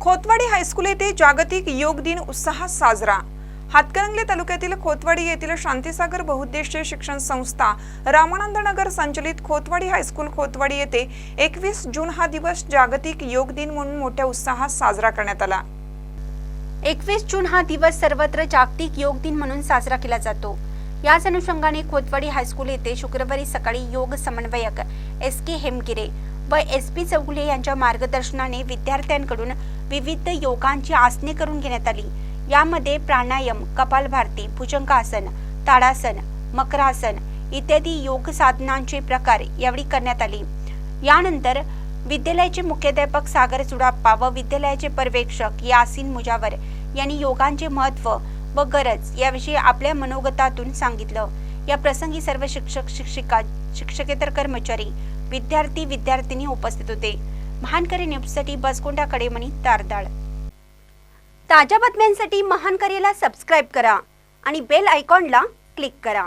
Khotwadi high school येथे जागतिक योग दिन उत्साहात साजरा. हातकणंगले तालुक्यातील खोतवाडी येथील शांतीसागर बहुउद्देशीय शिक्षण संस्था रामानंद नगर संचलित खोतवाडी हायस्कूल खोतवाडी येथे एकवीस जून हा दिवस जागतिक योग दिन म्हणून मोठ्या उत्साहात साजरा करण्यात आला. एकवीस जून हा दिवस सर्वत्र जागतिक योग दिन म्हणून साजरा केला जातो. याच अनुषंगाने खोतवाडी हायस्कूल येथे शुक्रवारी सकाळी योग समन्वयक एस के हेमगिरे व एस पी चौगुले यांच्या मार्गदर्शनाने विद्यार्थ्यांकडून विविध योगांची आसने करून घेण्यात आली. यामध्ये प्राणायाम कपालभाती भुजंगासन ताडासन मकरासन इत्यादी योग साधनांचे प्रकार यावेळी करण्यात आले. यानंतर विद्यालयाचे मुख्याध्यापक सागर चुडाप्पा व विद्यालयाचे पर्यवेक्षक यासिन मुजावर यांनी योगांचे महत्त्व व गरज याविषयी आपल्या मनोगतातून सांगितलं. या प्रसंगी सर्व शिक्षक शिक्षिका शिक्षकेतर कर्मचारी विद्यार्थी विद्यार्थिनी उपस्थित होते. महानकरी न्यूजसाठी बसकोंडा कडेमणी तारदाळ. ताज्या बातम्यांसाठी महानकरीला सबस्क्राईब करा आणि बेल आयकॉनला क्लिक करा.